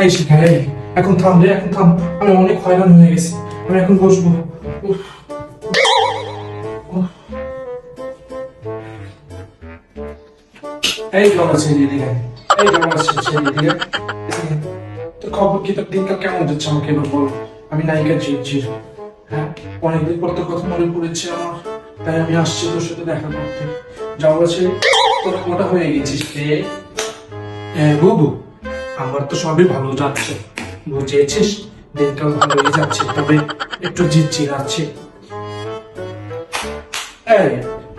এই শিখা এই এখন থাম রে, এখন থাম। আমি অনেক হয়রান হয়ে গেছি। আমি এখন বসবো। এই জমা ছেড়ে দিকে এই জমা ছেড়ে দিকে তোর খবর কি? তোর দিনকাল কেমন যাচ্ছে আমাকে এবার বল। আমি নায়িকা জিরজির হ্যাঁ অনেকদিন পর তোর কথা মনে পড়েছে আমার। তাই আমি আসছি তোর সাথে দেখা করতে। যাও আছে তোর মোটা হয়ে গেছিস রে বুবু। আমার তো সবই ভালো যাচ্ছে। বুঝেছিস দিনকাল ভালোই যাচ্ছে তবে একটু জিজ্জির আছে। এই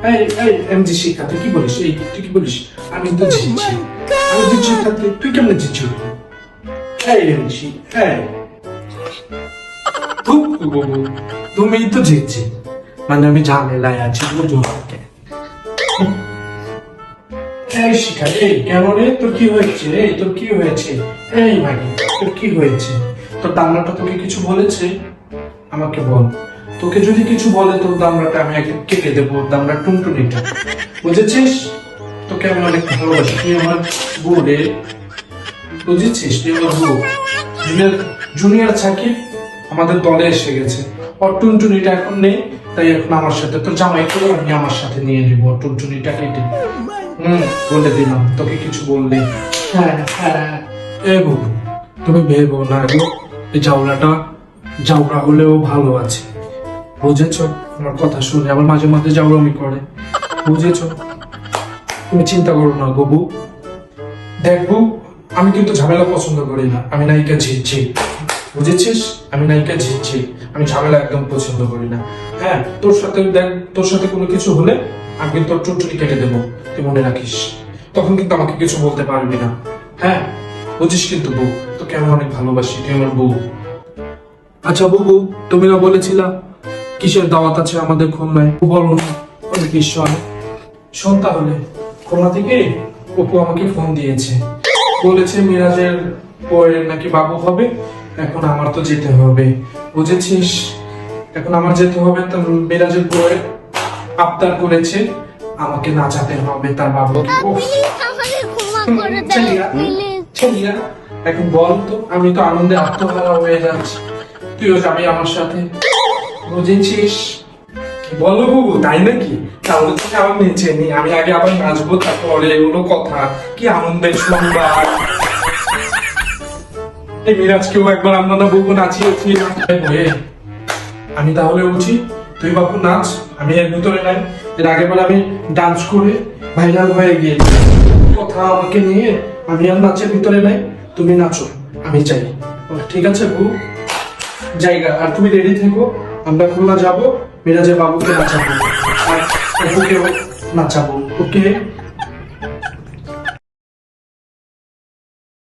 এই এই এমজি তুই কি বলিস? এই তুই কি বলিস? আমি তো জিতছি আমি জিতছি থাকলে তুই কেমন জিতছি এই এমজি এই। তুমি তো জিতছি মানে আমি ঝামেলায় আছি বুঝো এই শিখা, এই কেন রে তোর কি হয়েছে? এই তোর কি হয়েছে? এই মাগি তোর কি হয়েছে? তোর দামনাটা তোকে কিছু বলেছে? আমাকে বল। তোকে যদি কিছু বলে, তোর দামড়াটা আমি আগে কেটে দেবো দামড়া টুনটুনিটা। বুঝেছিস? তোকে আমি অনেক ভালোবাসি। তুই আমার বউ বুঝেছিস? তুই আমার বউ। জুনিয়র জুনিয়র সাকিব আমাদের দলে এসে গেছে। ওর টুনটুনিটা এখন নেই, তাই এখন আমার সাথে, তোর জামাই করে আমি আমার সাথে নিয়ে নিবো। টুনটুনিটা কেটে। বলে দিলাম তোকে কিছু বললে। হ্যাঁ হ্যাঁ। এ বাবু তুমি ভেবো না গো এই জাউলাটা জাউলা হলেও ভালো আছে। বুঝেছ? আমার কথা শুনে আবার মাঝে মাঝে জাউলামি করে। বুঝেছ? তুমি চিন্তা করো না গবু। দেখব আমি কিন্তু ঝামেলা পছন্দ করি না। আমি নায়িকা ঝিঝি বুঝেছিস? আমি নায়িকা ঝিঝি আমি ঝামেলা একদম পছন্দ করি না। হ্যাঁ তোর সাথে দেখ তোর সাথে কোনো কিছু হলে আমি কিন্তু তোর টুনটুনি কেটে দেবো, তুই মনে রাখিস। তখন কিন্তু আমাকে কিছু বলতে পারবি না। হ্যাঁ বুঝিস কিন্তু বউ, তোকে আমি অনেক ভালোবাসি, তুই আমার বউ। আচ্ছা বুবু, তুমি না বলেছিলা? কিসের দাওয়াত আছে আমাদের খুলনায়? বলো না, অনেক বিষয় শোন তাহলে, খুলনা থেকে অপু আমাকে ফোন দিয়েছে। বলেছে মিরাজের পরের নাকি বাবু হবে, এখন আমার তো যেতে হবে, বুঝেছিস? এখন আমার যেতে হবে তো মিরাজের পরে আবদার করেছে আমাকে নাচাতে হবে তার ছেলিয়া, এখন বল তো আমি তো আনন্দে আত্মহারা হয়ে যাচ্ছি। তুইও যাবি আমার সাথে। বুঝেছিস? বলো বাবু তাই নাকি? তাহলে আবার নিচে নি আমি আগে আবার নাচবো তারপরে এগুলো কথা। কি আনন্দের এই মিরাজকেও একবার আমরা না বউকে নাচিয়েছি আমি তাহলে উঠি। তুই বাপু নাচ, আমি এর ভিতরে নাই। এর আগেবার আমি ডান্স করে ভাইরাল হয়ে গিয়ে কথা আমাকে নিয়ে আমি আর নাচের ভিতরে নাই, তুমি নাচো, আমি চাই। ঠিক আছে বউ। জায়গা, আর তুমি রেডি থেকো, আমরা খুলনা যাব, মিরাজের বাবুকে নাচাবো। আর বাবুকে নাচাবো, ওকে